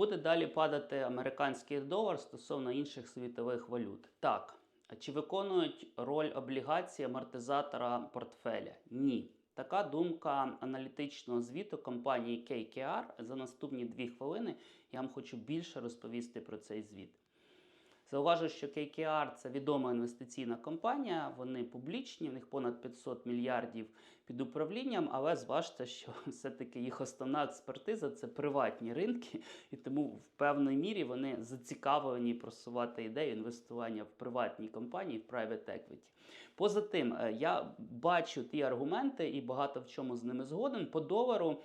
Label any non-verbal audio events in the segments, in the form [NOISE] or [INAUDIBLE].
Буде далі падати американський долар стосовно інших світових валют. Так. Чи виконують роль облігації амортизатора портфеля? Ні. Така думка аналітичного звіту компанії KKR. За наступні дві хвилини я вам хочу більше розповісти про цей звіт. Зауважу, що KKR – це відома інвестиційна компанія, вони публічні, в них понад 500 мільярдів під управлінням, але зважте, що [LAUGHS] все-таки їх основна експертиза це приватні ринки, і тому в певній мірі вони зацікавлені просувати ідею інвестування в приватні компанії, в private equity. Поза тим, е, я бачу ті аргументи і багато в чому з ними згоден. По долару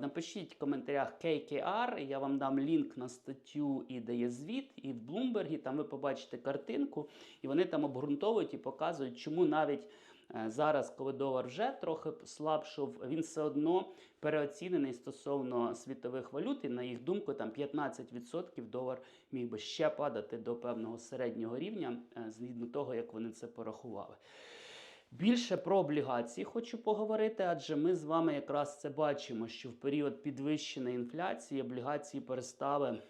напишіть в коментарях KKR, я вам дам лінк на статтю і де є звіт, і в Bloomberg, там ви побачите картинку, і вони там обґрунтовують і показують, чому навіть е, зараз, коли долар вже трохи слабшов, він все одно переоцінений стосовно світових валют, і на їх думку, там 15% долар міг би ще падати до певного середнього рівня, е, згідно того, як вони це порахували. Більше про облігації хочу поговорити, адже ми з вами якраз це бачимо, що в період підвищеної інфляції облігації перестали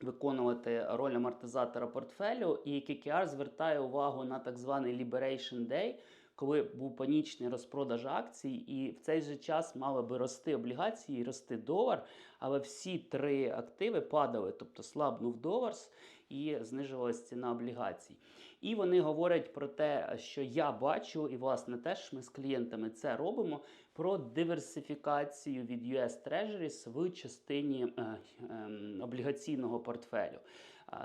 виконувати роль амортизатора портфелю, і KKR звертає увагу на так званий Liberation Day, коли був панічний розпродаж акцій, і в цей же час мали би рости облігації і рости долар, але всі три активи падали, тобто слабнув долар і знижувалася ціна облігацій. І вони говорять про те, що я бачу, і власне теж ми з клієнтами це робимо. Про диверсифікацію від US Treasuries в частині е, е, облігаційного портфелю.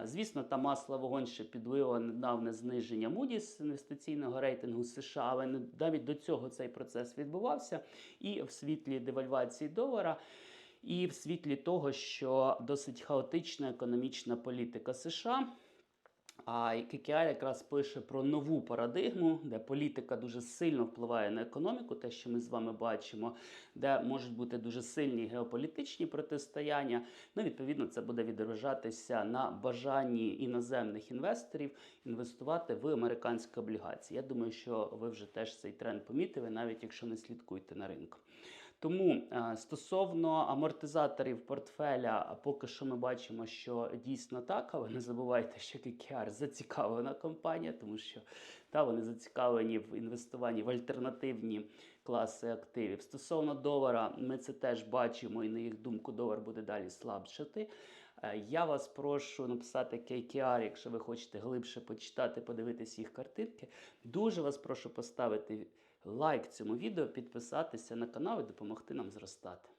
Звісно, та масло вогонь ще підлило недавне зниження Moody's інвестиційного рейтингу США, але навіть до цього цей процес відбувався. І в світлі девальвації долара. І в світлі того, що досить хаотична економічна політика США. А KKR якраз пише про нову парадигму, де політика дуже сильно впливає на економіку, те, що ми з вами бачимо, де можуть бути дуже сильні геополітичні протистояння. Ну, відповідно, це буде відображатися на бажанні іноземних інвесторів інвестувати в американські облігації. Я думаю, що ви вже теж цей тренд помітили, навіть якщо не слідкуєте на ринку. Тому е, стосовно амортизаторів портфеля, поки що ми бачимо, що дійсно так, але не забувайте, що KKR зацікавлена компанія, тому що та вони зацікавлені в інвестуванні в альтернативні класи активів. Стосовно долара, ми це теж бачимо, і на їх думку, долар буде далі слабшати. Е, Я вас прошу написати KKR, якщо ви хочете глибше почитати, подивитись їх картинки. Дуже вас прошу поставити лайк цьому відео, підписатися на канал і допомогти нам зростати.